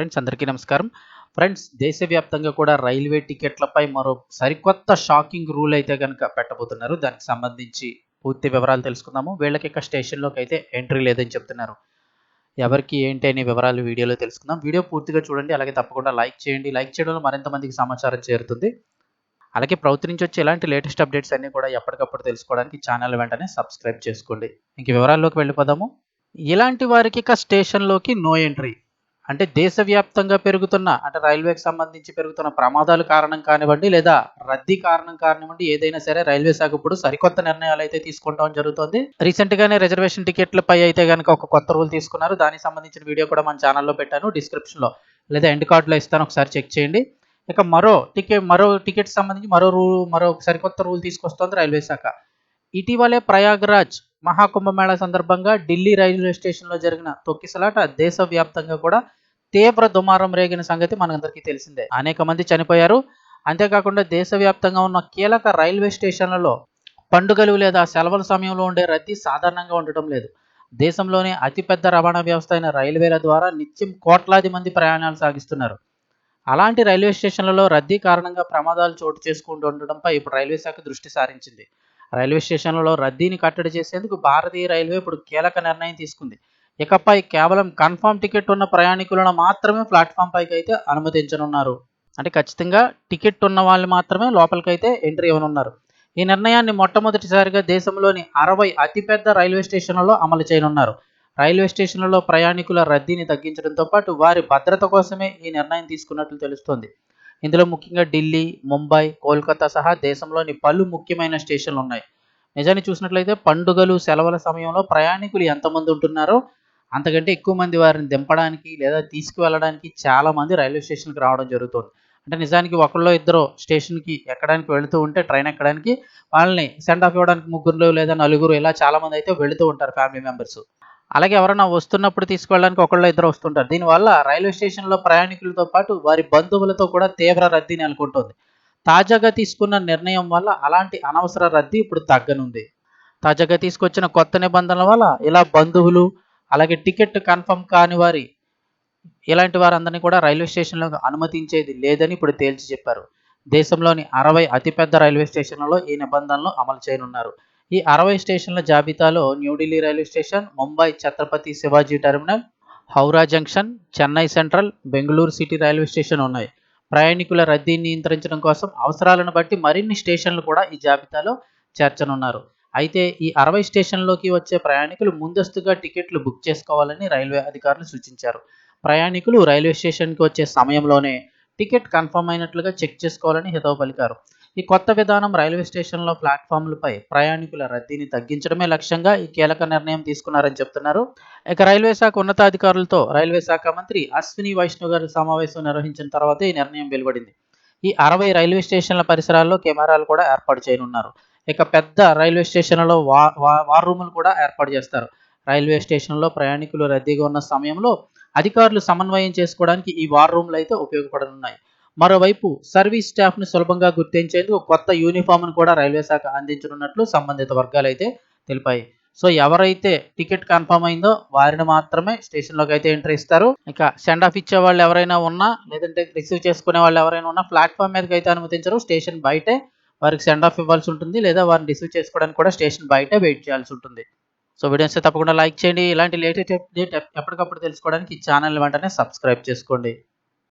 Friends అందరికీ నమస్కారం. Friends దేశవ్యాప్తంగా కూడా రైల్వే టికెట్లపై మరో సరికొత్త షాకింగ్ రూల్ అయితే కనుక పెట్టబోతున్నారు. దానికి సంబంధించి పూర్తి వివరాలు తెలుసుకుందాము. వీళ్ళకి ఇక స్టేషన్లోకి అయితే ఎంట్రీ లేదని చెప్తున్నారు. ఎవరికి ఏంటి అనే వివరాలు వీడియోలో తెలుసుకుందాం. వీడియో పూర్తిగా చూడండి. అలాగే తప్పకుండా లైక్ చేయండి. లైక్ చేయడంలో మరింత మందికి సమాచారం చేరుతుంది. అలాగే ప్రభుత్వం నుంచి వచ్చే ఇలాంటి లేటెస్ట్ అప్డేట్స్ అన్నీ కూడా ఎప్పటికప్పుడు తెలుసుకోవడానికి ఛానల్ వెంటనే సబ్స్క్రైబ్ చేసుకోండి. ఇంక వివరాల్లోకి వెళ్ళిపోదాము. ఇలాంటి వారికి ఇక స్టేషన్లోకి నో ఎంట్రీ. అంటే దేశవ్యాప్తంగా పెరుగుతున్న అంటే రైల్వేకి సంబంధించి పెరుగుతున్న ప్రమాదాలు కారణం కానివ్వండి లేదా రద్దీ కారణం కానివ్వండి ఏదైనా సరే రైల్వే శాఖ ఇప్పుడు సరికొత్త నిర్ణయాలు అయితే తీసుకోవడం జరుగుతుంది. రీసెంట్ గానే రిజర్వేషన్ టికెట్లపై అయితే కనుక ఒక కొత్త రూల్ తీసుకున్నారు. దానికి సంబంధించిన వీడియో కూడా మన ఛానల్లో పెట్టాను. డిస్క్రిప్షన్లో లేదా ఎండ్ కార్డులో ఇస్తాను. ఒకసారి చెక్ చేయండి. ఇక మరో టికెట్ మరో టికెట్ సంబంధించి మరో రూల్ మరో సరికొత్త రూల్ తీసుకొస్తోంది రైల్వే శాఖ. ఇటీవలే ప్రయాగ్రాజ్ మహాకుంభమేళా సందర్భంగా ఢిల్లీ రైల్వే స్టేషన్లో జరిగిన తొక్కిసలాట దేశవ్యాప్తంగా కూడా తీవ్ర దుమారం రేగిన సంగతి మనందరికీ తెలిసిందే. అనేక మంది చనిపోయారు. అంతేకాకుండా దేశవ్యాప్తంగా ఉన్న కీలక రైల్వే స్టేషన్లలో పండుగలు లేదా సెలవుల సమయంలో ఉండే రద్దీ సాధారణంగా ఉండటం లేదు. దేశంలోనే అతిపెద్ద రవాణా వ్యవస్థ అయిన రైల్వేల ద్వారా నిత్యం కోట్లాది మంది ప్రయాణాలు సాగిస్తున్నారు. అలాంటి రైల్వే స్టేషన్లలో రద్దీ కారణంగా ప్రమాదాలు చోటు చేసుకుంటూ ఉండడంపై ఇప్పుడు రైల్వే శాఖ దృష్టి సారించింది. రైల్వే స్టేషన్లలో రద్దీని కట్టడి చేసేందుకు భారతీయ రైల్వే ఇప్పుడు కీలక నిర్ణయం తీసుకుంది. ఇకపై కేవలం కన్ఫర్మ్ టికెట్ ఉన్న ప్రయాణికులను మాత్రమే ప్లాట్ఫామ్ పైకి అయితే అనుమతించనున్నారు. అంటే ఖచ్చితంగా టికెట్ ఉన్న వాళ్ళు మాత్రమే లోపలికైతే ఎంట్రీ ఇవ్వనున్నారు. ఈ నిర్ణయాన్ని మొట్టమొదటిసారిగా దేశంలోని అరవై అతిపెద్ద రైల్వే స్టేషన్లలో అమలు చేయనున్నారు. రైల్వే స్టేషన్లలో ప్రయాణికుల రద్దీని తగ్గించడంతో పాటు వారి భద్రత కోసమే ఈ నిర్ణయం తీసుకున్నట్లు తెలుస్తోంది. ఇందులో ముఖ్యంగా ఢిల్లీ ముంబై కోల్కతా సహా దేశంలోని పలు ముఖ్యమైన స్టేషన్లు ఉన్నాయి నిజాన్ని చూసినట్లయితే పండుగలు సెలవుల సమయంలో ప్రయాణికులు ఎంతమంది ఉంటున్నారో అంతకంటే ఎక్కువ మంది వారిని దింపడానికి లేదా తీసుకువెళ్ళడానికి చాలా మంది రైల్వే స్టేషన్కి రావడం జరుగుతుంది. అంటే నిజానికి ఒకళ్ళో ఇద్దరు స్టేషన్కి ఎక్కడానికి వెళుతూ ఉంటే ట్రైన్ ఎక్కడానికి వాళ్ళని సెండ్ ఆఫ్ ఇవ్వడానికి ముగ్గురు లేదా నలుగురు ఇలా చాలా మంది అయితే వెళుతూ ఉంటారు ఫ్యామిలీ మెంబర్స్. అలాగే ఎవరైనా వస్తున్నప్పుడు తీసుకువెళ్ళడానికి ఒకళ్ళు ఇద్దరు వస్తుంటారు. దీనివల్ల రైల్వే స్టేషన్లో ప్రయాణికులతో పాటు వారి బంధువులతో కూడా తీవ్ర రద్దీ నెలకొంటుంది. తాజాగా తీసుకున్న నిర్ణయం వల్ల అలాంటి అనవసర రద్దీ ఇప్పుడు తగ్గనుంది. తాజాగా తీసుకొచ్చిన కొత్త నిబంధనల వల్ల ఇలా బంధువులు అలాగే టికెట్ కన్ఫర్మ్ కాని వారి ఇలాంటి వారందరినీ కూడా రైల్వే స్టేషన్లకు అనుమతించేది లేదని ఇప్పుడు తేల్చి చెప్పారు. దేశంలోని అరవై అతిపెద్ద రైల్వే స్టేషన్లలో ఈ నిబంధనలు అమలు చేయనున్నారు. ఈ అరవై స్టేషన్ల జాబితాలో New Delhi railway station Mumbai Chhatrapati Shivaji terminal Howrah junction Chennai central Bengaluru city railway station ఉన్నాయి. ప్రయాణికుల రద్దీని నియంత్రించడం కోసం అవసరాలను బట్టి మరిన్ని స్టేషన్లు కూడా ఈ జాబితాలో చేర్చనున్నారు. అయితే ఈ అరవై స్టేషన్లోకి వచ్చే ప్రయాణికులు ముందస్తుగా టికెట్లు బుక్ చేసుకోవాలని రైల్వే అధికారులు సూచించారు. ప్రయాణికులు రైల్వే స్టేషన్కి వచ్చే సమయంలోనే టికెట్ కన్ఫర్మ్ అయినట్లుగా చెక్ చేసుకోవాలని హితవు పలికారు. ఈ కొత్త విధానం రైల్వే స్టేషన్లో ప్లాట్ఫామ్లపై ప్రయాణికుల రద్దీని తగ్గించడమే లక్ష్యంగా ఈ కీలక నిర్ణయం తీసుకున్నారని చెప్తున్నారు. ఇక రైల్వే శాఖ ఉన్నతాధికారులతో రైల్వే శాఖ మంత్రి అశ్విని వైష్ణవ్ గారి సమావేశం నిర్వహించిన తర్వాత ఈ నిర్ణయం వెలువడింది. ఈ అరవై రైల్వే స్టేషన్ల పరిసరాల్లో కెమెరాలు కూడా ఏర్పాటు చేయనున్నారు. ఇక పెద్ద రైల్వే స్టేషన్లలో వా వార్ రూములు కూడా ఏర్పాటు చేస్తారు. రైల్వే స్టేషన్లో ప్రయాణికులు రద్దీగా ఉన్న సమయంలో అధికారులు సమన్వయం చేసుకోవడానికి ఈ వార్ రూమ్లు అయితే ఉపయోగపడనున్నాయి. మరోవైపు సర్వీస్ స్టాఫ్ను సులభంగా గుర్తించేందుకు కొత్త యూనిఫామ్ను కూడా రైల్వే శాఖ అందించనున్నట్లు సంబంధిత వర్గాలు అయితే తెలిపాయి. సో ఎవరైతే టికెట్ కన్ఫర్మ్ అయిందో వారిని మాత్రమే స్టేషన్లోకి అయితే ఎంట్రీ ఇస్తారు. ఇక సెండ్ ఆఫ్ ఇచ్చే వాళ్ళు ఎవరైనా ఉన్నా లేదంటే రిసీవ్ చేసుకునే వాళ్ళు ఎవరైనా ఉన్నా ప్లాట్ఫామ్ మీదకి అయితే అనుమతించరు. స్టేషన్ బయటే వారికి సెండ్ ఆఫ్ ఇవ్వాల్సి ఉంటుంది లేదా వారిని రిసీవ్ చేసుకోవడానికి కూడా స్టేషన్ బయట వెయిట్ చేయాల్సి ఉంటుంది. సో వీడియోస్ తప్పకుండా లైక్ చేయండి. ఇలాంటి లేటెస్ట్ అప్డేట్ ఎప్పటికప్పుడు తెలుసుకోవడానికి ఈ ఛానల్ వెంటనే సబ్స్క్రైబ్ చేసుకోండి.